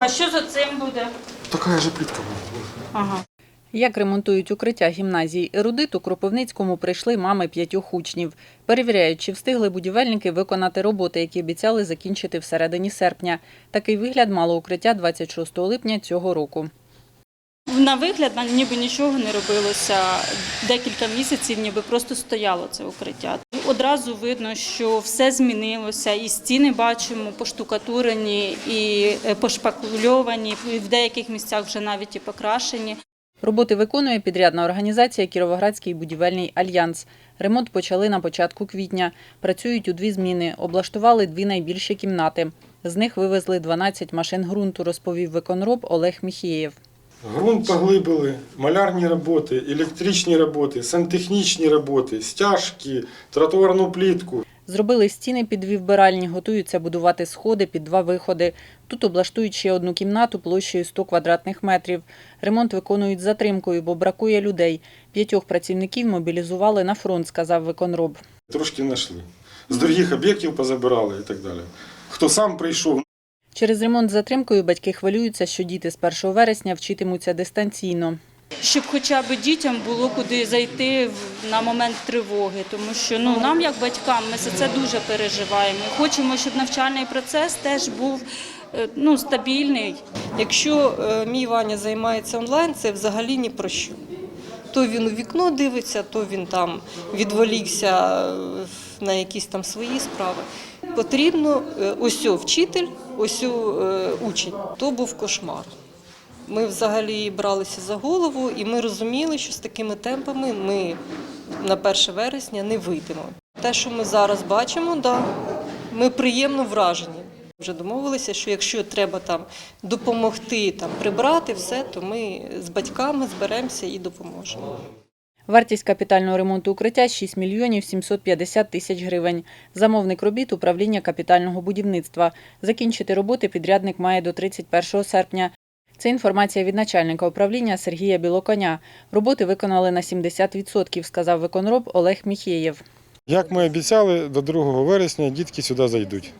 А що за цим буде? Така же плітка буде. Ага. Як ремонтують укриття гімназії «Ерудит», у Кропивницькому прийшли мами п'ятьох учнів. Перевіряють, чи встигли будівельники виконати роботи, які обіцяли закінчити всередині серпня. Такий вигляд мало укриття 26 липня цього року. На вигляд ніби нічого не робилося. Декілька місяців ніби просто стояло це укриття. Одразу видно, що все змінилося, і стіни бачимо поштукатурені, і е, пошпакльовані, і в деяких місцях вже навіть і покрашені. Роботи виконує підрядна організація Кіровоградський будівельний альянс. Ремонт почали на початку квітня. Працюють у дві зміни. Облаштували дві найбільші кімнати. З них вивезли 12 машин ґрунту, розповів виконроб Олег Міхієв. Грунт поглибили, малярні роботи, електричні роботи, сантехнічні роботи, стяжки, тротуарну плітку. Зробили стіни під дві вбиральні, готуються будувати сходи під два виходи. Тут облаштують ще одну кімнату площею 100 квадратних метрів. Ремонт виконують затримкою, бо бракує людей. П'ятьох працівників мобілізували на фронт, сказав виконроб. Трошки знайшли. З других об'єктів позабирали і так далі. Хто сам прийшов, Через ремонт з затримкою батьки хвилюються, що діти з 1 вересня вчитимуться дистанційно. Щоб хоча б дітям було куди зайти в- на момент тривоги, тому що ну нам, як батькам, ми за це дуже переживаємо. Хочемо, щоб навчальний процес теж був е, ну, стабільний. Якщо е, мій Ваня займається онлайн, це взагалі ні про що. То він у вікно дивиться, то він там відволікся е, на якісь там свої справи. Потрібно е, ось вчитель, ось е, учень. То був кошмар. Ми взагалі бралися за голову, і ми розуміли, що з такими темпами ми на 1 вересня не вийдемо. Те, що ми зараз бачимо, да, ми приємно вражені. Вже домовилися, що якщо треба там допомогти там прибрати все, то ми з батьками зберемося і допоможемо. Вартість капітального ремонту укриття 6 мільйонів 750 тисяч гривень. Замовник робіт – управління капітального будівництва. Закінчити роботи підрядник має до 31 серпня. Це інформація від начальника управління Сергія Білоконя. Роботи виконали на 70%, сказав виконроб Олег Міхєєв. як ми обіцяли, до 2 вересня дітки сюди зайдуть.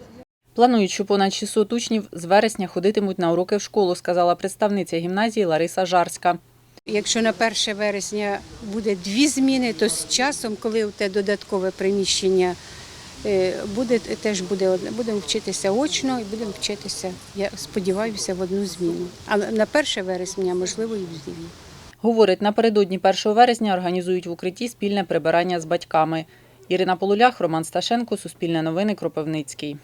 Планують, що понад 600 учнів з вересня ходитимуть на уроки в школу, сказала представниця гімназії Лариса Жарська. Якщо на 1 вересня буде дві зміни, то з часом, коли у те додаткове приміщення е, буде, теж буде одне. Будемо вчитися очно і будемо вчитися, я сподіваюся, в одну зміну. А на 1 вересня, можливо, і в дві. Говорить, напередодні 1 вересня організують в укритті спільне прибирання з батьками. Ірина Полулях, Роман Сташенко, Суспільне новини, Кропивницький.